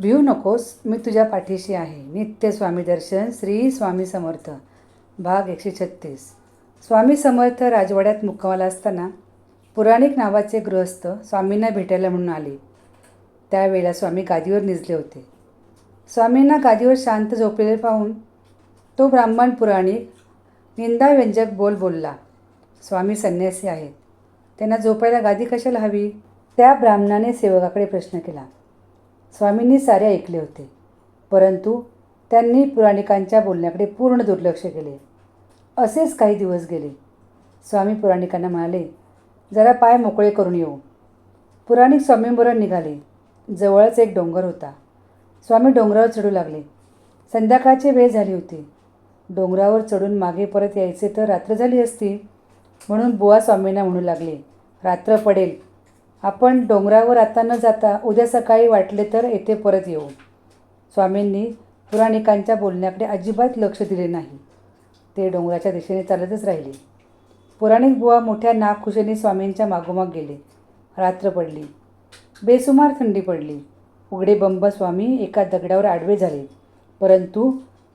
भिऊ नकोस मी तुझ्या पाठीशी आहे. नित्य स्वामी दर्शन श्री स्वामी समर्थ. भाग एकशे छत्तीस. स्वामी समर्थ राजवाड्यात मुक्कामाला असताना पुराणिक नावाचे गृहस्थ स्वामींना भेटायला म्हणून आले. त्यावेळेला स्वामी गादीवर निजले होते. स्वामींना गादीवर शांत झोपलेले पाहून तो ब्राह्मण पुराणिक निंदाव्यंजक बोल बोलला स्वामी संन्यासी आहेत. त्यांना झोपायला गादी कशाला हवी? त्या ब्राह्मणाने सेवकाकडे प्रश्न केला. स्वामींनी सारे ऐकले होते. परंतु त्यांनी पुराणिकांच्या बोलण्याकडे पूर्ण दुर्लक्ष केले. असेच काही दिवस गेले. स्वामी पुराणिकांना म्हणाले जरा पाय मोकळे करून येऊ. पुराणिक स्वामींबरोबर निघाले. जवळच एक डोंगर होता. स्वामी डोंगरावर चढू लागले. संध्याकाळची वेळ झाली होती. डोंगरावर चढून मागे परत यायचे तर रात्र झाली असती म्हणून बुवा स्वामींना म्हणू लागले रात्र पडेल. आपण डोंगरावर आता न जाता उद्या सकाळी वाटले तर येथे परत येऊ. स्वामींनी पुराणिकांच्या बोलण्याकडे अजिबात लक्ष दिले नाही. ते डोंगराच्या दिशेने चालतच राहिले. पुराणिक बुवा मोठ्या नागखुशीने स्वामींच्या मागोमाग गेले. रात्र पडली. बेसुमार थंडी पडली. उघडे बंब स्वामी एका दगडावर आडवे झाले. परंतु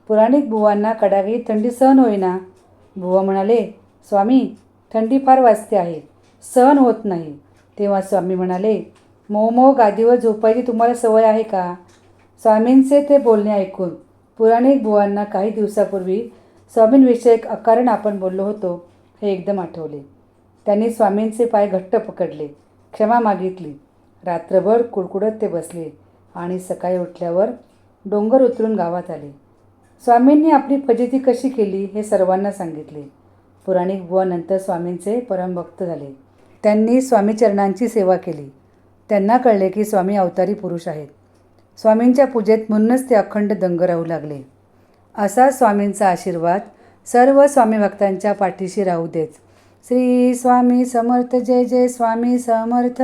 पुराणिक बुवांना कडागी थंडी सहन होईना. बुवा म्हणाले स्वामी थंडी फार वाजते आहे. सहन होत नाही. तेव्हा स्वामी म्हणाले मोमो गादीवर झोपायची तुम्हाला सवय आहे का? स्वामींचे ते बोलणे ऐकून पुराणिक बुवांना काही दिवसापूर्वी स्वामींविषयक अकारण आपण बोललो होतो हे एकदम आठवले. त्यांनी स्वामींचे पाय घट्ट पकडले क्षमा मागितली. रात्रभर कुडकुडत ते बसले आणि सकाळी उठल्यावर डोंगर उतरून गावात आले. स्वामींनी आपली फजिती कशी केली हे सर्वांना सांगितले. पुराणिक बुवा नंतर स्वामींचे परमभक्त झाले. त्यांनी स्वामीचरणांची सेवा केली. त्यांना कळले की स्वामी अवतारी पुरुष आहेत. स्वामींच्या पूजेत म्हणूनच ते अखंड दंग राहू लागले. असा स्वामींचा आशीर्वाद सर्व स्वामी भक्तांच्या पाठीशी राहू देत. श्री स्वामी समर्थ जय जय स्वामी समर्थ.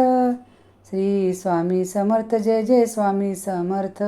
श्री स्वामी समर्थ जय जय स्वामी समर्थ.